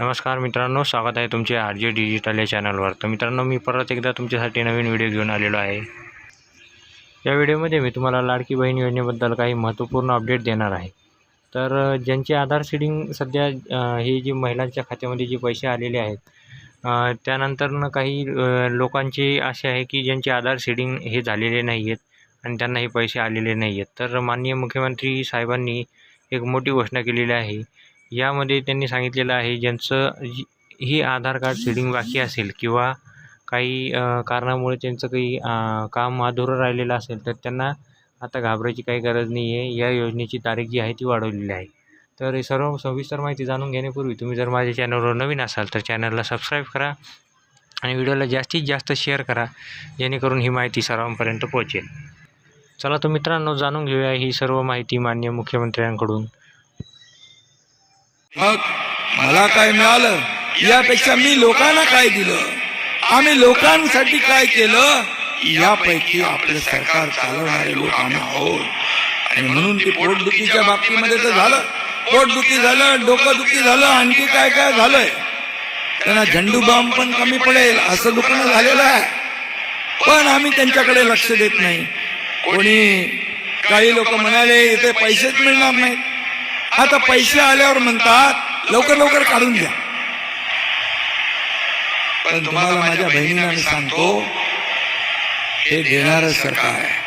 नमस्कार मित्रांनो स्वागत आहे तुमचे आर जे डिजिटल या चॅनलवर. तर मित्रांनो मी परत एकदा तुमच्यासाठी नवीन व्हिडिओ घेऊन आलेलो आहे. या व्हिडिओमध्ये मी तुम्हाला लाडकी बहीण योजनेबद्दल काही महत्त्वपूर्ण अपडेट देणार आहे. तर ज्यांचे आधार सीडिंग सध्या ही हे जे महिलांच्या खात्यामध्ये जे पैसे आलेले आहेत त्यानंतरनं काही लोकांचे असे आहे की ज्यांचे आधार सीडिंग हे झालेले नाही आहेत आणि त्यांना हे पैसे आलेले नाही आहेत तर माननीय मुख्यमंत्री साहेबांनी एक मोठी घोषणा केलेली आहे यामध्ये त्यांनी सांगितलेलं आहे ज्यांचं जी ही आधार कार्ड सीडिंग बाकी असेल किंवा काही कारणामुळे त्यांचं काही काम अधुरं राहिलेलं असेल तर त्यांना आता घाबरायची काही गरज नाही आहे या योजनेची तारीख जी आहे ती वाढवलेली आहे. तर हे सर्व सविस्तर माहिती जाणून घेण्यापूर्वी तुम्ही जर माझ्या चॅनलवर नवीन असाल तर चॅनलला सबस्क्राईब करा आणि व्हिडिओला जास्तीत जास्त शेअर करा जेणेकरून ही माहिती सर्वांपर्यंत पोहोचेल. चला तर मित्रांनो जाणून घेऊया ही सर्व माहिती मान्य मुख्यमंत्र्यांकडून. मग मला काय मिळालं? यापेक्षा मी लोकांना काय दिलं? आम्ही लोकांसाठी काय केलं? यापैकी आपलं सरकार चालवणारे लोक आम्ही आहोत. आणि म्हणून ते पोटदुखीच्या बाबतीमध्ये तर झालं. पोटदुखी झालं डोकं दुखी झालं आणखी काय काय झालंय? त्यांना झेंडू बॉम्ब पण कमी पडेल असं दुखणं झालेलं आहे. पण आम्ही त्यांच्याकडे लक्ष देत नाही. कोणी काही लोक म्हणाले इथे पैसेच मिळणार नाहीत. आता पैसे आल्यावर म्हणतात लवकर लवकर काढून घ्या. पण तुम्हाला माझ्या बहिणीला मी सांगतो हे देणारं सरकार आहे.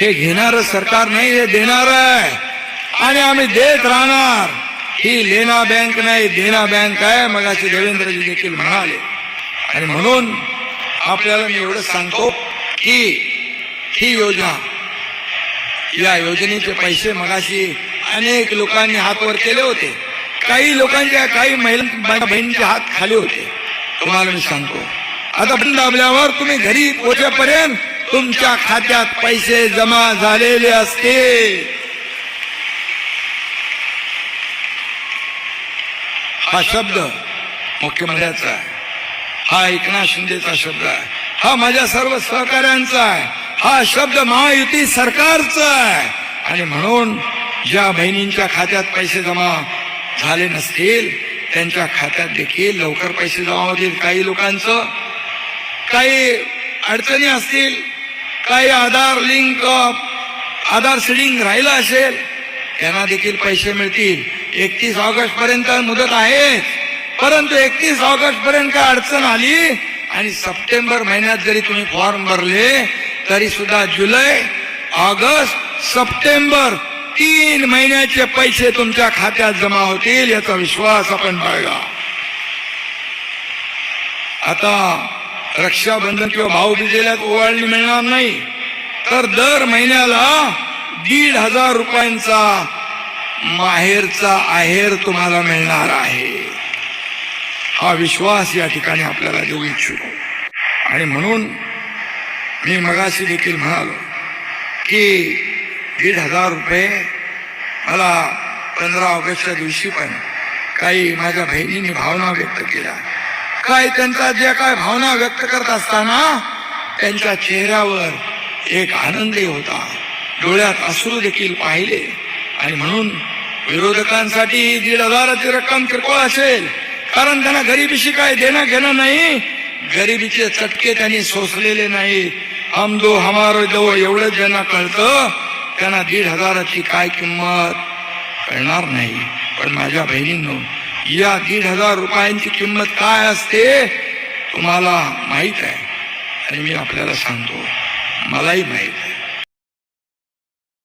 हे घेणारं सरकार नाही हे देणार आहे. आणि आम्ही देत राहणार. ही लेना बँक नाही देना बँक आहे मगाशी देवेंद्रजी देखील म्हणाले. आणि म्हणून आपल्याला मी एवढं सांगतो की ही योजना या योजनेचे पैसे मगाशी अनेक लोकांनी हात वर केले होते. काही लोकांच्या काही महिला बहिणीचे हात खाली होते. तुम्हाला मी सांगतो. आता बंद दाबल्यावर तुम्ही घरी पोचेपर्यंत तुमच्या खात्यात पैसे जमा झालेले असते. हा शब्द मुख्यमंत्र्याचा आहे. हा एकनाथ शिंदेचा शब्द आहे. हा माझ्या सर्व सहकाऱ्यांचा आहे. हा शब्द महायुती सरकारचा आहे. आणि म्हणून ज्या बहिणींच्या खात्यात पैसे जमा झाले नसतील त्यांच्या खात्यात देखील लवकर पैसे जमा होतील. काही लोकांचं काही अडचणी असतील काही आधार लिंक आधार सिडिंग राहिलं असेल त्यांना देखील पैसे मिळतील. एकतीस ऑगस्ट पर्यंत मुदत आहे परंतु एकतीस ऑगस्ट पर्यंत काय अडचण आली आणि सप्टेंबर महिन्यात जरी तुम्ही फॉर्म भरले तरी सुद्धा जुलै ऑगस्ट सप्टेंबर तीन महिन्याचे पैसे तुमच्या खात्यात जमा होतील याचा विश्वास आपण बाळगा. आता रक्षाबंधन किंवा भाऊबीजेला ओवाळणी मिळणार नाही तर दर महिन्याला दीड हजार रुपयांचा माहेरचा आहेर तुम्हाला मिळणार आहे. हा विश्वास या ठिकाणी आपल्याला देऊ इच्छितो. आणि म्हणून मी मगाशी देखील म्हणालो की दीड हजार रुपये मला पंधरा ऑगस्टच्या दिवशी पण काही माझ्या बहिणींनी भावना व्यक्त केल्या. काय त्यांच्या ज्या काय भावना व्यक्त करत असताना त्यांच्या चेहऱ्यावर एक आनंदही होता. डोळ्यात अश्रू देखील पाहिले. आणि म्हणून विरोधकांसाठी ही दीड हजाराची रक्कम किरकोळ असेल. कारण त्यांना गरिबीशी काय देणं घेणं नाही. गरिबीचे चटके त्यांनी सोसलेले नाही हम दो हमारो दो एवढंच ज्यांना कळतं त्यांना दीड हजाराची काय किंमत कळणार नाही. पण माझ्या बहिणींनो या दीड हजार रुपयांची किंमत काय असते तुम्हाला माहीत आहे. आणि मी आपल्याला सांगतो मलाही माहीत आहे.